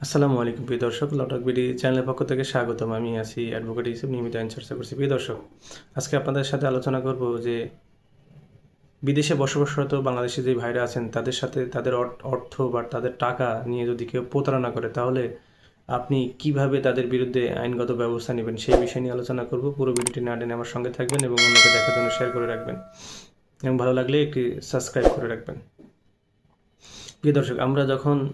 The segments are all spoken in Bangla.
আসসালামু আলাইকুম, প্রিয় দর্শক। লটক বিডি চ্যানেলের পক্ষ থেকে স্বাগতম। আমি আছি অ্যাডভোকেট হিসেবে নিয়মিত আইন চর্চা করছি। প্রিয় দর্শক, আজকে আপনাদের সাথে আলোচনা করব যে বিদেশে বসবাসরত বাংলাদেশি যে ভাইরা আছেন, তাদের সাথে তাদের অর- অর্থ বা তাদের টাকা নিয়ে যদি কেউ প্রতারণা করে, তাহলে আপনি কীভাবে তাদের বিরুদ্ধে আইনগত ব্যবস্থা নেবেন, সেই বিষয় নিয়ে আলোচনা করব। পুরো ভিডিওটি না টেনে আমার সঙ্গে থাকবেন এবং অন্যকে দেখার জন্য শেয়ার করে রাখবেন। এবং ভালো লাগলে একটি সাবস্ক্রাইব করে রাখবেন। প্রিয় দর্শক, আমরা যখন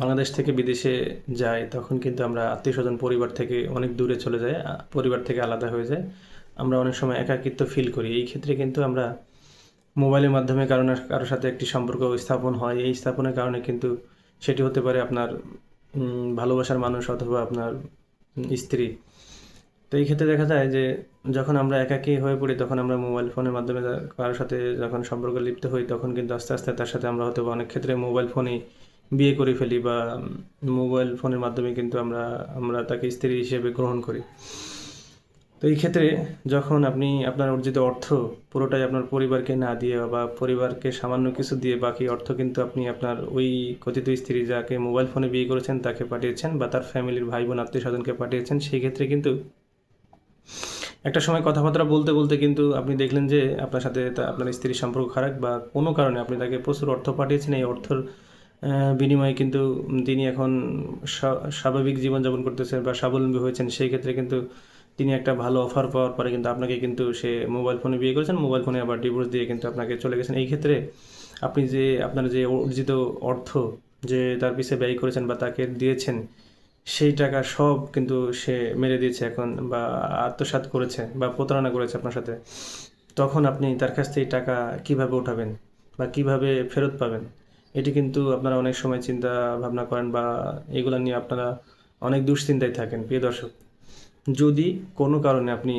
বাংলাদেশ থেকে বিদেশে যাই, তখন কিন্তু আমরা আত্মীয় স্বজন পরিবার থেকে অনেক দূরে চলে যাই পরিবার থেকে আলাদা হয়ে যায় আমরা অনেক সময় একাকিত্ব ফিল করি। এই ক্ষেত্রে কিন্তু আমরা মোবাইলের মাধ্যমে কারও না কারোর সাথে একটি সম্পর্ক স্থাপন হয়। এই স্থাপনের কারণে কিন্তু সেটি হতে পারে আপনার ভালোবাসার মানুষ অথবা আপনার স্ত্রী। তো এই ক্ষেত্রে দেখা যায় যে যখন আমরা একাকী হয়ে পড়ি, তখন আমরা মোবাইল ফোনের মাধ্যমে কারোর সাথে যখন সম্পর্ক লিপ্ত হই, তখন কিন্তু আস্তে আস্তে তার সাথে আমরা হয়তো অনেক ক্ষেত্রে মোবাইল ফোনেই বিয়ে করে ফেলি বা মোবাইল ফোনের মাধ্যমে কিন্তু আমরা আমরা তাকে স্ত্রী হিসেবে গ্রহণ করি। তো এই ক্ষেত্রে যখন আপনি আপনার অর্জিত অর্থ পুরোটাই আপনার পরিবারকে না দিয়ে বা পরিবারকে সামান্য কিছু দিয়ে বাকি অর্থ কিন্তু আপনি আপনার ওই কথিত স্ত্রী যাকে মোবাইল ফোনে বিয়ে করেছেন তাকে পাঠিয়েছেন বা তার ফ্যামিলির ভাই বোন, আত্মীয় স্বজনকে পাঠিয়েছেন, সেই ক্ষেত্রে কিন্তু একটা সময় কথাবার্তা বলতে বলতে কিন্তু আপনি দেখলেন যে আপনার সাথে আপনার স্ত্রীর সম্পর্ক খারাপ বা কোনো কারণে আপনি তাকে প্রচুর অর্থ পাঠিয়েছেন। এই অর্থর বিনিময়ে কিন্তু তিনি এখন স্বা- স্বাভাবিক জীবনযাপন করতেছেন বা স্বাবলম্বী হয়েছেন, সেই ক্ষেত্রে কিন্তু তিনি একটা ভালো অফার পাওয়ার পরে কিন্তু আপনাকে কিন্তু সে মোবাইল ফোনে বিয়ে করেছেন মোবাইল ফোনে আবার ডিভোর্স দিয়ে কিন্তু আপনাকে চলে গেছেন। এই ক্ষেত্রে আপনি যে, আপনার যে অর্জিত অর্থ যে তার পিছে ব্যয় করেছেন বা তাকে দিয়েছেন, সেই টাকা সব কিন্তু সে মেরে দিয়েছে এখন বা আত্মসাৎ করেছে বা প্রতারণা করেছে আপনার সাথে। তখন আপনি তার কাছ থেকে টাকা কীভাবে উঠাবেন বা কীভাবে ফেরত পাবেন? এটি কিন্তু আপনারা অনেক সময় চিন্তা ভাবনা করেন বা এগুলো নিয়ে আপনারা অনেক দুশ্চিন্তায় থাকেন, প্রিয় দর্শক। যদি কোনো কারণে আপনি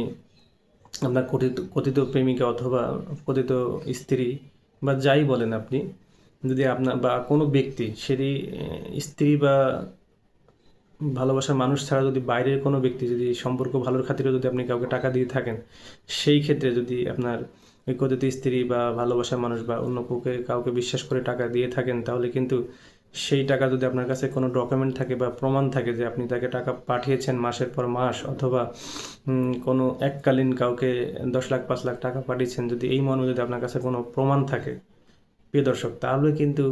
আপনার কথিত কথিত প্রেমিকা অথবা কথিত স্ত্রী বা যাই বলেন আপনি, যদি আপনার বা কোনো ব্যক্তি সেটি স্ত্রী বা ভালোবাসার মানুষ ছাড়া যদি বাইরের কোনো ব্যক্তি যদি সম্পর্ক ভালোর খাতিরে যদি আপনি কাউকে টাকা দিয়ে থাকেন, সেই ক্ষেত্রে যদি আপনার কথিত স্ত্রী বা ভালোবাসার মানুষ বা অন্য কাউকে কাউকে বিশ্বাস করে টাকা দিয়ে থাকেন, তাহলে কিন্তু সেই টাকা যদি আপনার কাছে কোনো ডকুমেন্ট থাকে বা প্রমাণ থাকে যে আপনি তাকে টাকা পাঠিয়েছেন মাসের পর মাস অথবা কোনো এককালীন কাউকে দশ লাখ, পাঁচ লাখ টাকা পাঠিয়েছেন, যদি এই মর্মে যদি আপনার কাছে কোনো প্রমাণ থাকে, প্রিয় দর্শক, তাহলে কিন্তু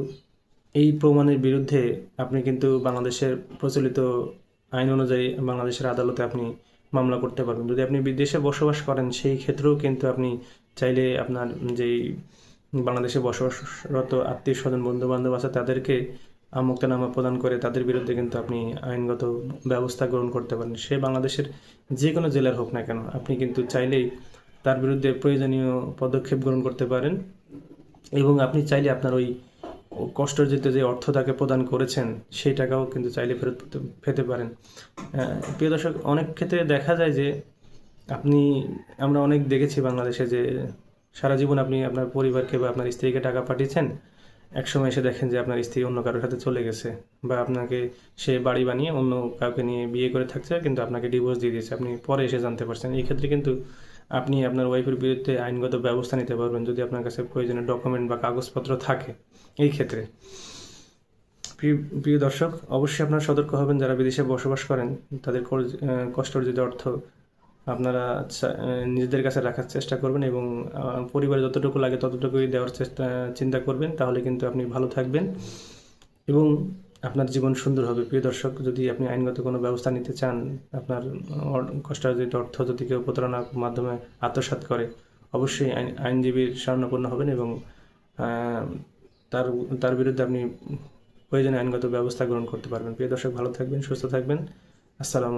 এই প্রমাণের বিরুদ্ধে আপনি কিন্তু বাংলাদেশের প্রচলিত আইন অনুযায়ী বাংলাদেশের আদালতে আপনি মামলা করতে পারবেন। যদি আপনি বিদেশে বসবাস করেন, সেই ক্ষেত্রেও কিন্তু আপনি চাইলে আপনার যেই বাংলাদেশে বসবাসরত আত্মীয় স্বজন বন্ধু বান্ধব আছে, তাদেরকে মুক্তনামা প্রদান করে তাদের বিরুদ্ধে কিন্তু আপনি আইনগত ব্যবস্থা গ্রহণ করতে পারেন। সে বাংলাদেশের যে কোনো জেলার হোক না কেন, আপনি কিন্তু চাইলেই তার বিরুদ্ধে প্রয়োজনীয় পদক্ষেপ গ্রহণ করতে পারেন এবং আপনি চাইলে আপনার ওই কষ্টার্জিত যে অর্থ তাকে প্রদান করেছেন, সেই টাকাও কিন্তু চাইলে ফেরত পেতে- পারেন। প্রিয় দর্শক, অনেক ক্ষেত্রে দেখা যায় যে আপনি, আমরা অনেক দেখেছি বাংলাদেশে যে সারা জীবন আপনি আপনার পরিবারকে বা আপনার স্ত্রীকে টাকা পাঠিয়েছেন, একসময় এসে দেখেন যে আপনার স্ত্রী অন্য কারোর সাথে চলে গেছে বা আপনাকে সে বাড়ি বানিয়ে অন্য কাউকে নিয়ে বিয়ে করে থাকছে, কিন্তু আপনাকে ডিভোর্স দিয়ে দিয়েছে। আপনি পরে এসে জানতে পারছেন। এই ক্ষেত্রে কিন্তু আপনি আপনার ওয়াইফের বিরুদ্ধে আইনগত ব্যবস্থা নিতে পারবেন যদি আপনার কাছে প্রয়োজনীয় ডকুমেন্ট বা কাগজপত্র থাকে এই ক্ষেত্রে। প্রিয় দর্শক অবশ্যই আপনারা সতর্ক হবেন যারা বিদেশে বসবাস করেন। তাদের কর- আহ, কষ্ট অর্জিত অর্থ আপনারা নিজেদের কাছে রাখার চেষ্টা করবেন এবং পরিবারে যতটুকু লাগে ততটুকুই দেওয়ার চেষ্টা চিন্তা করবেন তাহলে কিন্তু আপনি ভালো থাকবেন। এবং আপনার জীবন সুন্দর হবে। প্রিয় দর্শক, যদি আপনি আইনগত কোনো ব্যবস্থা নিতে চান, আপনার কষ্ট কষ্টার্জিত অর্থ যদি কেউ প্রতারণার মাধ্যমে আত্মসাত করে, অবশ্যই আইন, আইনজীবীর স্বর্ণপূর্ণ হবেন এবং তার তার বিরুদ্ধে আপনি প্রয়োজনে আইনগত ব্যবস্থা গ্রহণ করতে পারবেন। প্রিয় দর্শক, ভালো থাকবেন, সুস্থ থাকবেন। আসসালাম